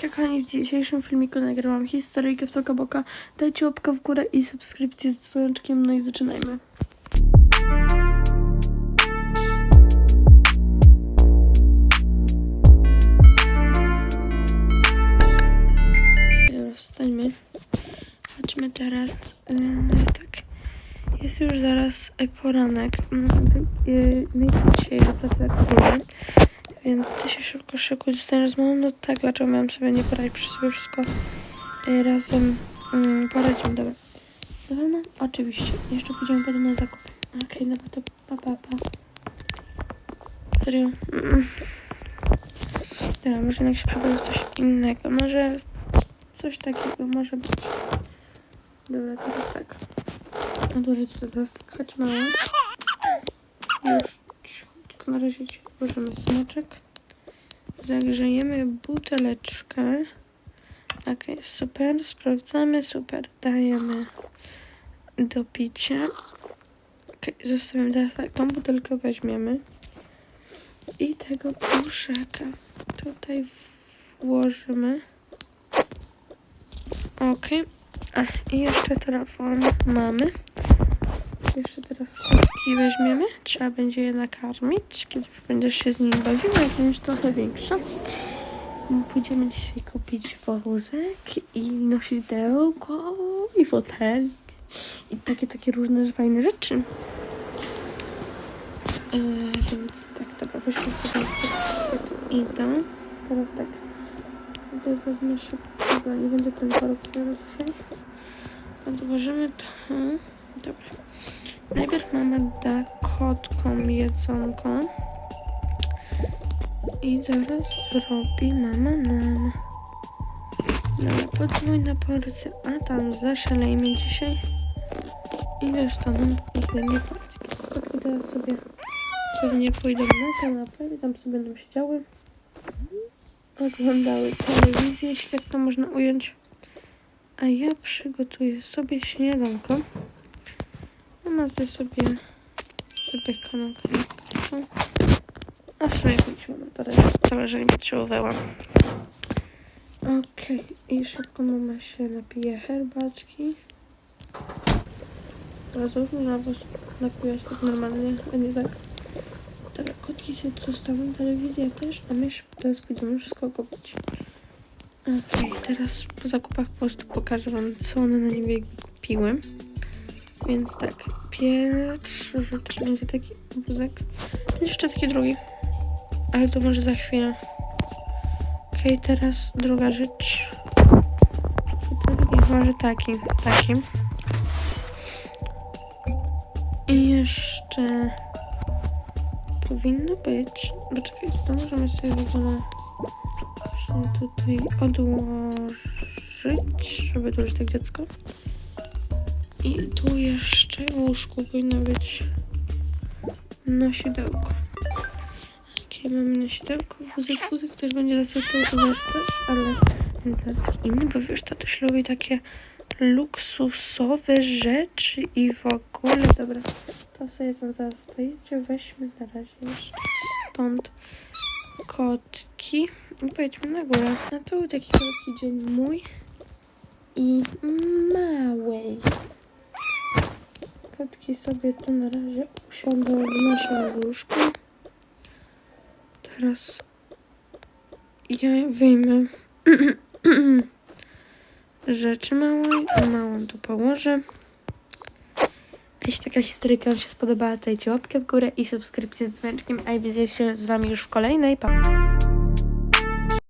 Hejka kochani, w dzisiejszym filmiku nagrałam historyjkę w Toka Boka. Dajcie łapkę w górę i subskrypcję z dzwoneczkiem, no i zaczynajmy. Wstańmy. Chodźmy teraz, yy, tak. Jest już zaraz y, poranek. Mm, y, My dzisiaj ogólnie. Więc ty się szybko szykuj, zostaniesz z mamą. No tak, dlaczego miałam sobie nie poradzić przy sobie wszystko y, razem mm, poradzimy, dobra. Dobra, oczywiście. Jeszcze pójdziemy potem na zakup. Okej, no to pa, pa, pa. Serio? Mm. Dobra, może jednak się przebrać coś innego. Może coś takiego może być. Dobra, teraz tak. Odłożyć sobie teraz chodź mała. Już cichutko na razie ci włożymy smoczek. Zagrzejemy buteleczkę. Ok, super. Sprawdzamy, super. Dajemy do picia. Ok, zostawimy teraz tak. Tą butelkę weźmiemy. I tego puszeka tutaj włożymy. Ok. A, i jeszcze telefon mamy. Jeszcze teraz kotki weźmiemy. Trzeba będzie je nakarmić, kiedy będziesz się z nim bawiła, jak będziesz trochę większa. Pójdziemy dzisiaj kupić wózek i nosidełko i fotelik i takie, takie różne fajne rzeczy. Yy, więc tak, dobra, weźmy sobie idą. Teraz tak, tutaj wezmę dobra, nie będzie ten korek dzisiaj. Odłożymy to. Dobra. Najpierw mama da kotkom jedzonko. I zaraz zrobi mama nam. Dobra, podwójna. A tam zaszalejmy dzisiaj. I zresztą nam nigdy nie płaci. Kotki teraz sobie pewnie pójdą na kanapę i tam sobie będą siedziały. Oglądały telewizję, jeśli tak to można ująć. A ja przygotuję sobie śniadanko. Mama zje sobie zapiekanną kanapkę. A w sumie wróciłam na to, że nie potrzebowałam. Okej, i szybko mama się napije herbatki. Już można was napijać tak normalnie, a nie tak. Dobra, kotki sobie zostawią, telewizję też, a my teraz pójdziemy wszystko kupić. Okej, teraz po zakupach po prostu pokażę wam, co one na niebie kupiły. Więc tak, pierwszy rzut to będzie taki wózek. Jeszcze taki drugi. Ale to może za chwilę. Okej, teraz druga rzecz. I może taki, taki. I jeszcze powinno być. Poczekaj, to możemy sobie w ogóle tutaj odłożyć, żeby dołożyć tak dziecko. I tu jeszcze w łóżku powinno być nosidełko. Okej, mamy nosidełko, wózek, wózek też będzie za to też, ale taki inny, bo wiesz, to też lubi takie luksusowe rzeczy i w ogóle, dobra, to sobie tam zaraz pojedzie, weźmy na razie jeszcze stąd kotki i pojedźmy na górę. A to był taki krótki dzień mój i małej. Kotki sobie tu na razie usiądą w naszym łóżku. Teraz ja wyjmę rzeczy małe małą tu położę. Jeśli taka historyjka Wam się spodobała, dajcie łapkę w górę i subskrypcję z dzwoneczkiem, a ja się z Wami już w kolejnej. Pa!